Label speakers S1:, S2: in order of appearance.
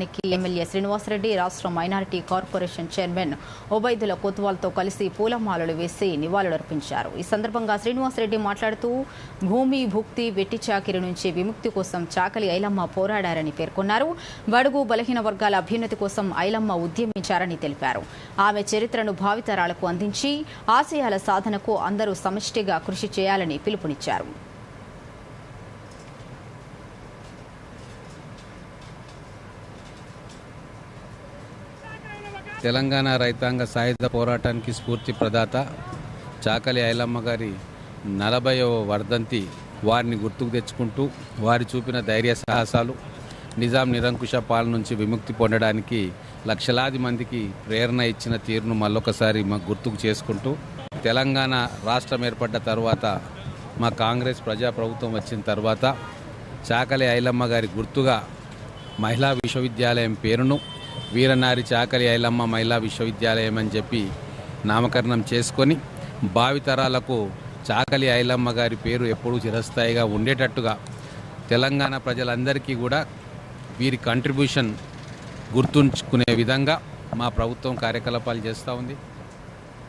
S1: నికి ఎమ్మెల్యే శ్రీనివాసరెడ్డి రాష్ట్ర minority corporation chairman Obaidulla కొత్వాల్తో కలిసి పూలమాలలు వేసి నివాళులర్పించారు. ఈ సందర్భంగా శ్రీనివాసరెడ్డి మాట్లాడుతూ భూమి భుక్తి వెట్టి చాకిరి నుంచి విముక్తి కోసం చాకలి ఐలమ్మ పోరాడారని పేర్కొన్నారు. బడుగు బలహీన వర్గాల అభ్యున్నతి కోసం ఐలమ్మ ఉద్యమించారని తెలిపారు. ఆమె చరిత్రను భావితరాలకు అందించి ఆశయాల సాధనకు అందరూ సమష్టిగా కృషి చేయాలని పిలుపునిచ్చారు.
S2: తెలంగాణ రైతాంగ సాయుధ పోరాటానికి స్ఫూర్తి ప్రదాత చాకలి ఐలమ్మ గారి నలభైవ వర్ధంతి వారిని గుర్తుకు తెచ్చుకుంటూ వారి చూపిన ధైర్య సాహసాలు నిజాం నిరంకుశ పాలన నుంచి విముక్తి పొందడానికి లక్షలాది మందికి ప్రేరణ ఇచ్చిన తీరును మళ్ళొకసారి మా గుర్తుకు చేసుకుంటూ తెలంగాణ రాష్ట్రం ఏర్పడ్డ తర్వాత మా కాంగ్రెస్ ప్రజాప్రభుత్వం వచ్చిన తర్వాత చాకలి ఐలమ్మ గారి గుర్తుగా మహిళా విశ్వవిద్యాలయం పేరును వీరనారి చాకలి ఐలమ్మ మహిళా విశ్వవిద్యాలయం అని చెప్పి నామకరణం చేసుకొని భావితరాలకు చాకలి ఐలమ్మ గారి పేరు ఎప్పుడూ చిరస్థాయిగా ఉండేటట్టుగా తెలంగాణ ప్రజలందరికీ కూడా వీరి కంట్రిబ్యూషన్ గుర్తుంచుకునే విధంగా మా ప్రభుత్వం కార్యకలాపాలు చేస్తూ ఉంది.